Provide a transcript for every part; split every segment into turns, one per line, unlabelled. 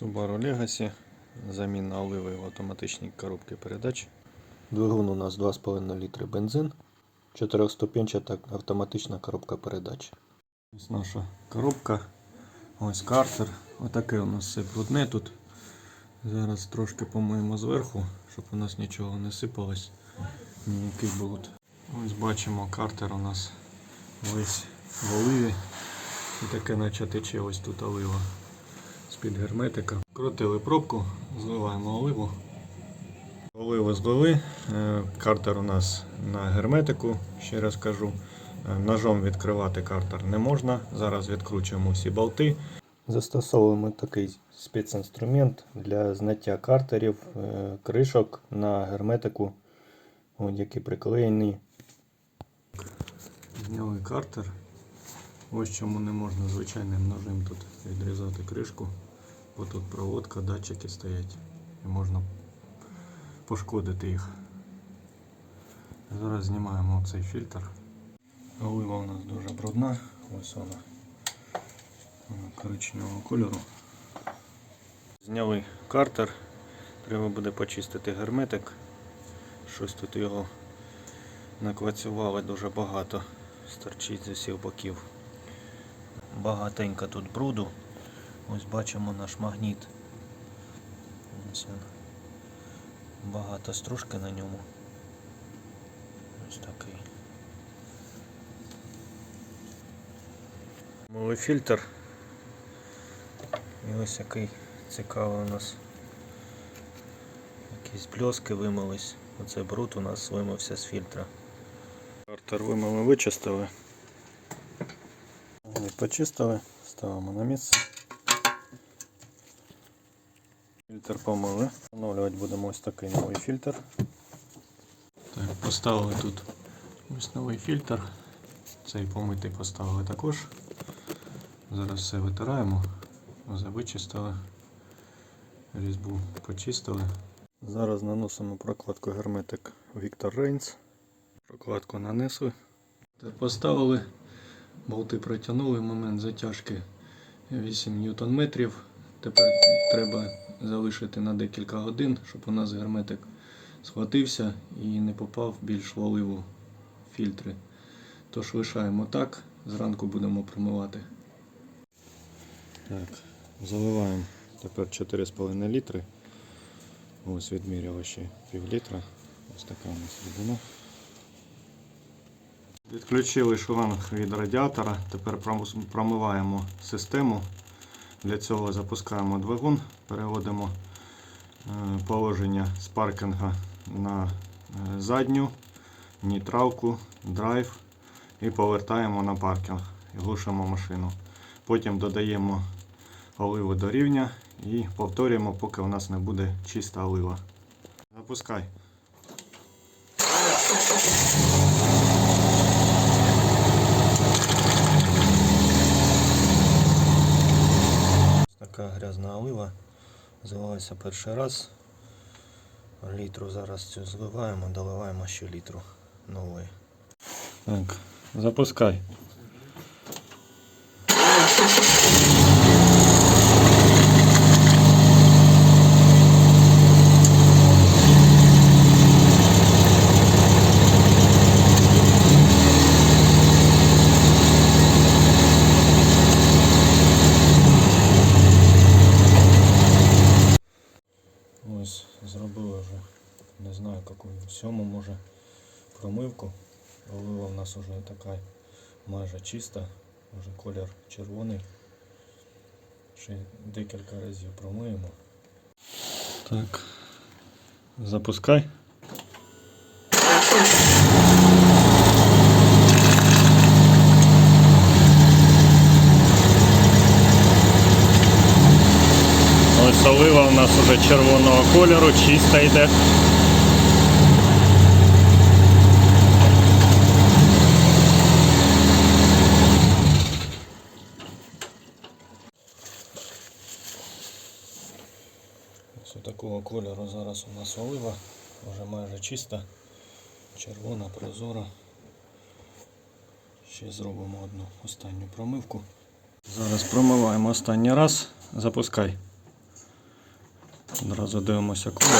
Subaru Legacy. Заміна оливи в автоматичній коробці передач. Двигун у нас 2,5 літри бензин. Чотирьохступенчата автоматична коробка передач. Ось наша коробка. Ось картер. Отаке у нас все брудне тут. Зараз трошки помиємо зверху, щоб у нас нічого не сипалось. Ніякий бруд. Ось бачимо, картер у нас весь в оливі. І таке наче тече ось тут олива з-під герметика. Крутили пробку, зливаємо оливу. Оливу злили. Е, Картер у нас на герметику, ще раз кажу. Е, Ножом відкривати картер не можна. Зараз відкручуємо всі болти. Застосовуємо такий спецінструмент для зняття картерів, е, кришок на герметику, які приклеєні. Зняли картер. Ось чому не можна звичайним ножем тут відрізати кришку, бо тут проводка, датчики стоять і можна пошкодити їх. Зараз знімаємо цей фільтр. Олива у нас дуже брудна, ось вона, вона коричневого кольору. Зняли картер, треба буде почистити герметик. Щось тут його наквацювали дуже багато, стерчить з усіх боків. Багатенько тут бруду. Ось бачимо наш магніт. Ось він. Багато стружки на ньому. Ось такий. Малий фільтр. І ось який цікавий у нас. Якісь бльоски вимились. Оце бруд у нас вимився з фільтра. Картер вимили, вичистили. Почистили, ставимо на місце. Фільтр помили. Встановлювати будемо ось такий новий фільтр. Так, поставили тут ось новий фільтр. Цей помитий поставили також. Зараз все витираємо. Вже вичистили. Різьбу почистили. Зараз наносимо прокладку герметик Victor Reigns. Прокладку нанесли. Поставили. Болти протягнули момент затяжки 8 ньютон метрів. Тепер треба залишити на декілька годин, щоб у нас герметик схватився і не попав більш в оливу фільтри. Тож лишаємо так, зранку будемо промивати. Так, заливаємо тепер 4,5 літри. Ось відміряли ще пів літра. Ось така у нас рідина. Відключили шланг від радіатора. Тепер промиваємо систему. Для цього запускаємо двигун, переводимо е, положення з паркінга на е, задню, нейтралку, драйв і повертаємо на паркінг і глушимо машину. Потім додаємо оливу до рівня і повторюємо, поки у нас не буде чиста олива. Запускай. Така грязна олива. Зливається перший раз. Літру зараз цю зливаємо, доливаємо ще літру нової. Так, запускай. Ось зробили вже, знаю, сьому може промивку. Олива у нас вже така майже чиста, вже колір червоний. Ще декілька разів промиємо. Так, запускай. Ось олива у нас уже червоного кольору, чиста йде. Ось такого кольору зараз у нас олива, вже майже чиста, червона, прозора. Ще зробимо одну останню промивку. Зараз промиваємо останній раз. Запускай. Одразу дивимося колір.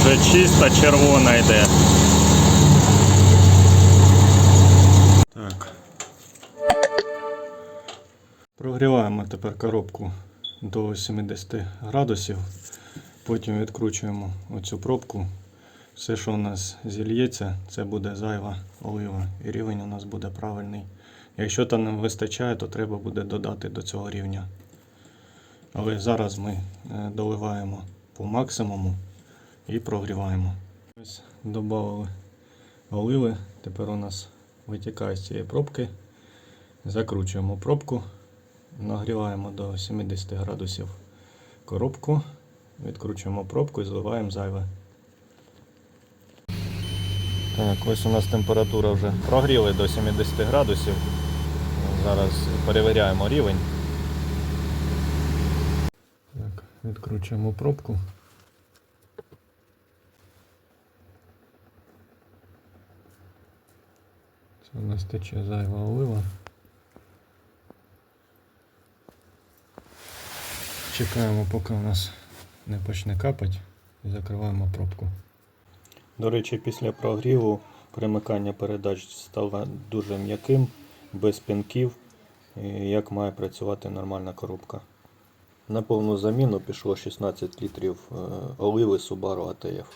Вже чиста червона йде. Прогріваємо тепер коробку до 70 градусів. Потім відкручуємо оцю пробку. Все, що у нас зільється, це буде зайва олива. І рівень у нас буде правильний. Якщо там не вистачає, то треба буде додати до цього рівня. Але зараз ми е, доливаємо по максимуму і прогріваємо. Ось додали оливи. Тепер у нас витікає з цієї пробки. Закручуємо пробку, нагріваємо до 70 градусів коробку, відкручуємо пробку і зливаємо зайве. Так, ось у нас температура вже прогріли до 70 градусів. Зараз перевіряємо рівень. Так, відкручуємо пробку. Це у нас тече зайва олива. Чекаємо, поки у нас не почне капати і закриваємо пробку. До речі, після прогріву примикання передач стало дуже м'яким, без пінків, як має працювати нормальна коробка. На повну заміну пішло 16 літрів е, оливи Subaru ATF.